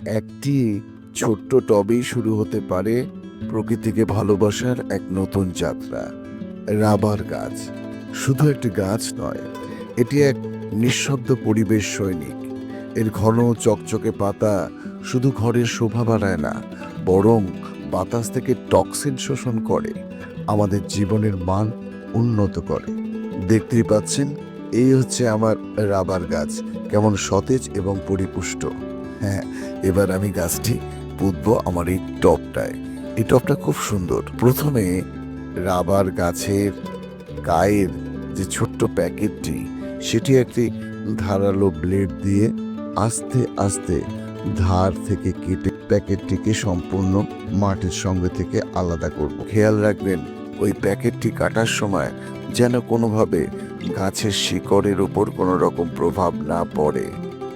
একটি ছোট্ট টবেই শুরু হতে পারে প্রকৃতিকে ভালোবাসার এক নতুন যাত্রা, রাবার গাছ। শুধু একটি গাছ নয়, এটি এক নিঃশব্দ পরিবেশ সৈনিক। এর ঘন চকচকে পাতা শুধু ঘরের শোভা বাড়ায় না, বরং বাতাস থেকে টক্সিন শোষণ করে, আমাদের জীবনের মান উন্নত করে। দেখতেই পাচ্ছেন, এই হচ্ছে আমার রাবার গাছ, কেমন সতেজ এবং পরিপুষ্ট। হ্যাঁ এবার আমি গাছটি পুঁতবো আমার এই টবটায় এই টবটা খুব সুন্দর। প্রথমে রাবার গাছের গায়ের যে ছোট্ট প্যাকেটটি, সেটি একটি ধারালো ব্লেড দিয়ে আস্তে আস্তে ধার থেকে কেটে প্যাকেটটিকে সম্পূর্ণ মাটির সঙ্গে থেকে আলাদা করব। খেয়াল রাখবেন, ওই প্যাকেটটি কাটার সময় যেন কোনোভাবে গাছের শিকড়ের উপর কোনো রকম প্রভাব না পড়ে।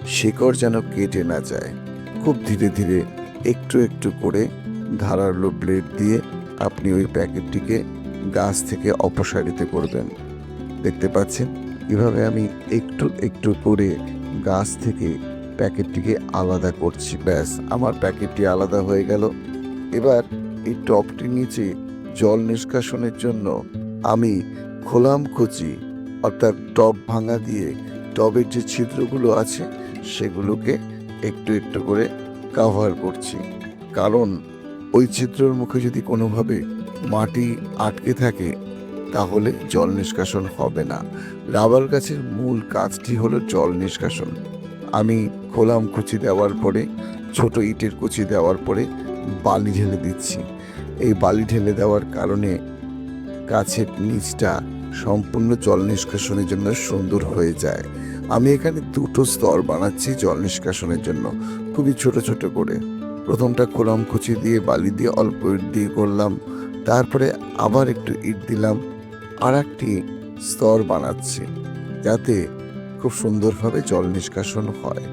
শিকড় যেন কেটে না যায়। খুব ধীরে ধীরে একটু একটু করে ধারালো ব্লেড দিয়ে আপনি ওই প্যাকেটটিকে গাছ থেকে অপসারিত করবেন দেখতে পাচ্ছেন? এভাবে আমি একটু একটু করে গাছ থেকে প্যাকেটটিকে আলাদা করছি। ব্যাস, আমার প্যাকেটটি আলাদা হয়ে গেল। এবার এই টপটির নিচে জল নিষ্কাশনের জন্য আমি খোলাম খুচি অর্থাৎ টব ভাঙা দিয়ে টবের যে ছিদ্রগুলো আছে সেগুলোকে একটু একটু করে কাভার করছি। কারণ ওই ছিদ্রের মুখে যদি কোনোভাবে মাটি আটকে থাকে, তাহলে জল নিষ্কাশন হবে না। রাবার গাছের মূল কাজটি হলো জল নিষ্কাশন। আমি খোলাম কুচি দেওয়ার পরে, ছোট ইটের কুচি দেওয়ার পরে বালি ঢেলে দিচ্ছি। এই বালি ঢেলে দেওয়ার কারণে গাছের নিচটা সম্পূর্ণ জল নিষ্কাশনের জন্য সুন্দর হয়ে যায়। আমি এখানে দুটো স্তর বানাচ্ছি জল নিষ্কাশনের জন্য। খুবই ছোট ছোট করে। প্রথমটা খোলাম কুচি দিয়ে বালি দিয়ে অল্প ইট দিয়ে করলাম। তারপরে আবার একটু ইট দিলাম। আর একটি স্তর বানাচ্ছি, যাতে খুব সুন্দরভাবে জল নিষ্কাশন হয়।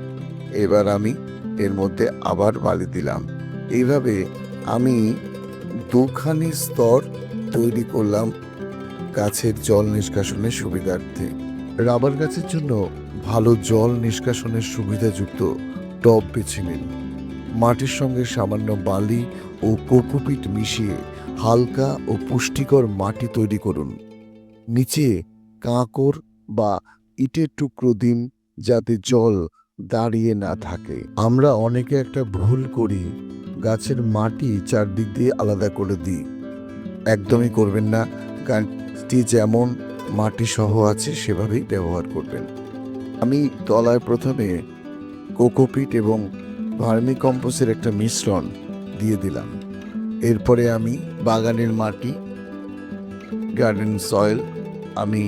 এবার আমি এর মধ্যে আবার বালি দিলাম। এইভাবে আমি দুখানি স্তর তৈরি করলাম গাছের জল নিষ্কাশনের সুবিধার্থে। রাবার গাছের জন্য ভালো জল নিষ্কাশনের সুবিধাযুক্ত টব বেছে নিন। মাটির সঙ্গে সামান্য বালি ও কোকোপিট মিশিয়ে হালকা ও পুষ্টিকর মাটি তৈরি করুন। নিচে কাঁকর বা ইটের টুকরো দিন যাতে জল দাঁড়িয়ে না থাকে। আমরা অনেকে একটা ভুল করি, গাছের মাটি চারদিক দিয়ে আলাদা করে দিই। একদমই করবেন না গাছটি যেমন মাটি সহ আছে, সেভাবেই ব্যবহার করবেন। আমি তলায় প্রথমে কোকোপিট এবং ভার্মি কম্পোসের একটা মিশ্রণ দিয়ে দিলাম। এরপরে আমি বাগানের মাটি, গার্ডেন সয়েল, আমি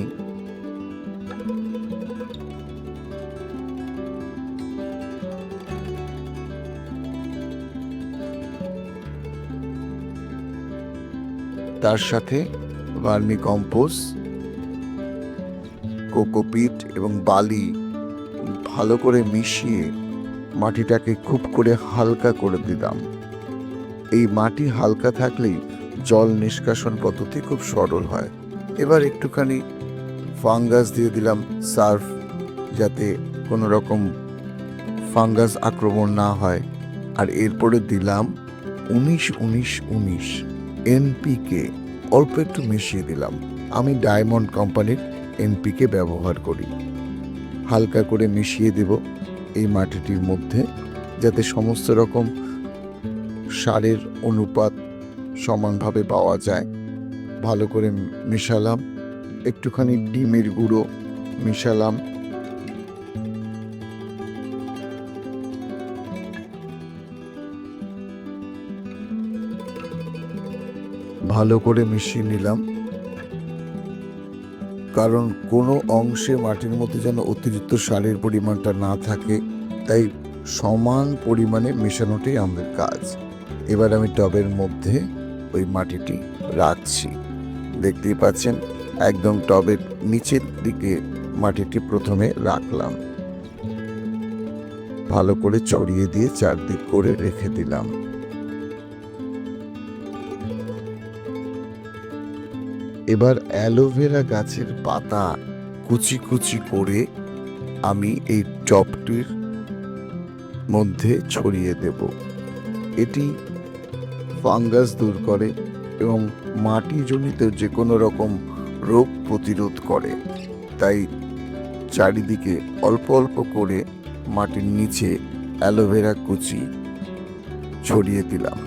তার সাথে ভার্মি কম্পোস্ট কোকোপিট এবং বালি ভালো করে মিশিয়ে মাটিটাকে খুব করে হালকা করে দিলাম এই মাটি হালকা থাকলেই জল নিষ্কাশন পদ্ধতি খুব সরল হয়। এবার একটুখানি ফাঙ্গাস দিয়ে দিলাম সার্ফ যাতে কোনো রকম ফাঙ্গাস আক্রমণ না হয়। আর এরপরে দিলাম উনিশ উনিশ উনিশ এনপিকে। অল্প একটু মিশিয়ে দিলাম। আমি ডায়মন্ড কোম্পানির এনপিকে ব্যবহার করি। হালকা করে মিশিয়ে দেব এই মাটিটির মধ্যে যাতে সমস্ত রকম সারের অনুপাত সমানভাবে পাওয়া যায়। ভালো করে মিশালাম, একটুখানি ডিমের গুঁড়ো মিশালাম। ভালো করে মিশিয়ে নিলাম। কারণ কোনো অংশে মাটির মধ্যে যেন অতিরিক্ত সারের পরিমাণটা না থাকে, তাই সমান পরিমাণে মেশানোটাই আমাদের কাজ। এবার আমি টবের মধ্যে ওই মাটিটি রাখছি। দেখতেই পাচ্ছেন, একদম টবের নিচের দিকে মাটিটি প্রথমে রাখলাম। ভালো করে চড়িয়ে দিয়ে চারদিক করে রেখে দিলাম। এবার অ্যালোভেরা গাছের পাতা কুচি কুচি করে আমি এই টবটির মধ্যে ছড়িয়ে দেব। এটি ফাঙ্গাস দূর করে এবং মাটিজনিত যে কোনো রকম রোগ প্রতিরোধ করে। তাই চারিদিকে অল্প অল্প করে মাটির নিচে অ্যালোভেরা কুচি ছড়িয়ে দিলাম।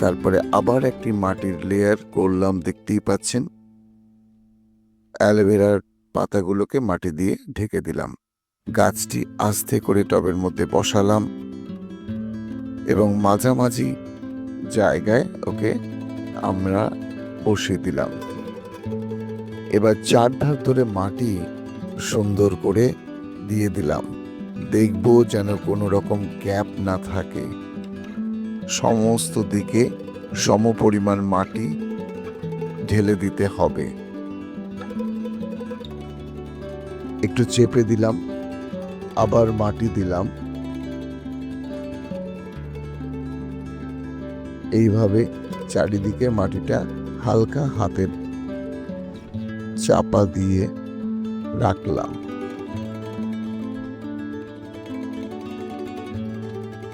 তারপরে আবার একটি মাটির লেয়ার করলাম দেখতেই পাচ্ছেন। অ্যালোভেরার পাতাগুলোকে মাটি দিয়ে ঢেকে দিলাম। গাছটি আস্তে করে টবের মধ্যে বসালাম এবং মাঝামাঝি জায়গায় ওকে আমরা বসিয়ে দিলাম। এবার চার ধার ধরে মাটি সুন্দর করে দিয়ে দিলাম। দেখব যেন কোনো রকম গ্যাপ না থাকে। সমস্ত দিকে সমপরিমাণ মাটি ঢেলে দিতে হবে। একটু চেপে দিলাম, আবার মাটি দিলাম। এইভাবে চারিদিকে মাটিটা হালকা হাতের চাপা দিয়ে রাখলাম।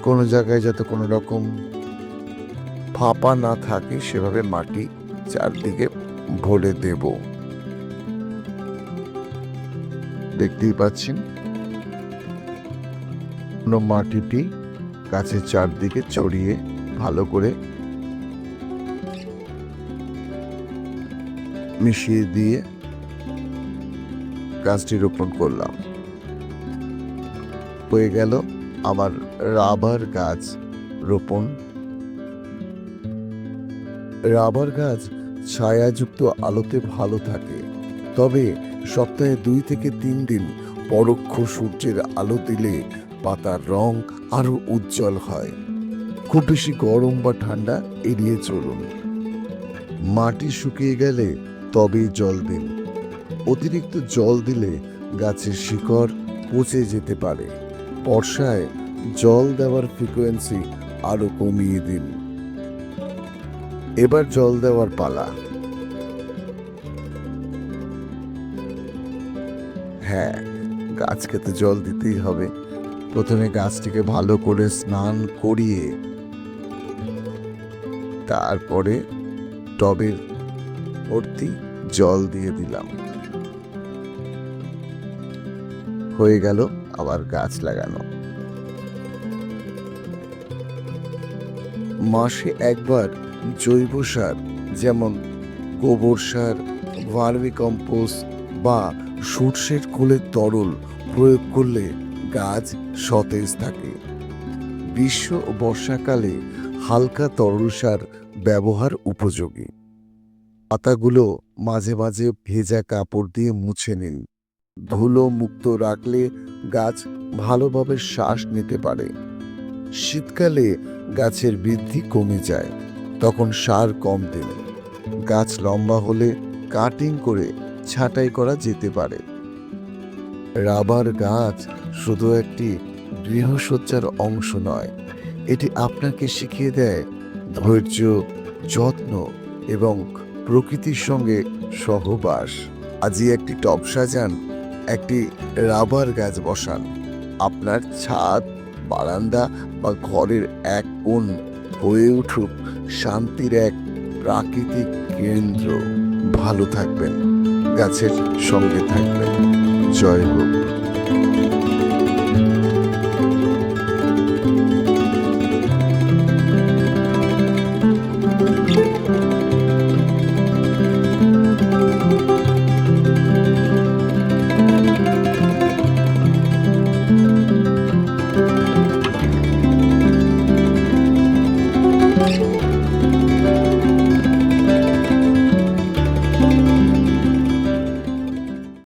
কোনো জায়গায় যাতে কোনো রকম ফাঁপা না থাকে, সেভাবে মাটি চারদিকে ভরে দেব। দেখতেই পাচ্ছেন? কোনো মাটিটি গাছের চারদিকে ছড়িয়ে ভালো করে মিশিয়ে দিয়ে গাছটি রোপণ করলাম। হয়ে গেল আমার রাবার গাছ রোপণ। রাবার গাছ ছায়াযুক্ত আলোতে ভালো থাকে। তবে সপ্তাহে দুই থেকে তিন দিন পরোক্ষ সূর্যের আলো দিলে পাতার রং আরও উজ্জ্বল হয়। খুব বেশি গরম বা ঠান্ডা এড়িয়ে চলুন। মাটি শুকিয়ে গেলে তবেই জল দিন। অতিরিক্ত জল দিলে গাছের শিকড় পচে যেতে পারে। বর্ষায় জল দেওয়ার ফ্রিকোয়েন্সি আরও কমিয়ে দিন। এবার জল দেওয়ার পালা। হ্যাঁ গাছকে তো জল দিতেই হবে। প্রথমে গাছটিকে ভালো করে স্নান করিয়ে তারপরে টবের ভর্তি জল দিয়ে দিলাম। হয়ে গেল আবার গাছ লাগানো। মাসে একবার জৈব সার, যেমন গোবর সার, ভার্মি কম্পোস্ট বা সর্ষের খোলের তরল প্রয়োগ করলে গাছ সতেজ থাকে। গ্রীষ্ম বর্ষাকালে হালকা তরল সার ব্যবহার উপযোগী। পাতাগুলো মাঝে মাঝে ভেজা কাপড় দিয়ে মুছে নিন। ধুলো মুক্ত রাখলে গাছ ভালোভাবে শ্বাস নিতে পারে। শীতকালে গাছের বৃদ্ধি কমে যায়, তখন সার কম দিন। গাছ লম্বা হলে কাটিং করে ছাঁটাই করা যেতে পারে। রাবার গাছ শুধু একটি গৃহসজ্জার অংশ নয়, এটি আপনাকে শিখিয়ে দেয় ধৈর্য, যত্ন এবং প্রকৃতির সঙ্গে সহবাস। আজই একটি টব সাজান একটি রাবার গাছ বসান। আপনার ছাদ, বারান্দা বা ঘরের এক কোণ হয়ে উঠুক, শান্তির এক প্রাকৃতিক কেন্দ্র। ভালো থাকবেন, গাছের সঙ্গে থাকবেন। জয় হোক।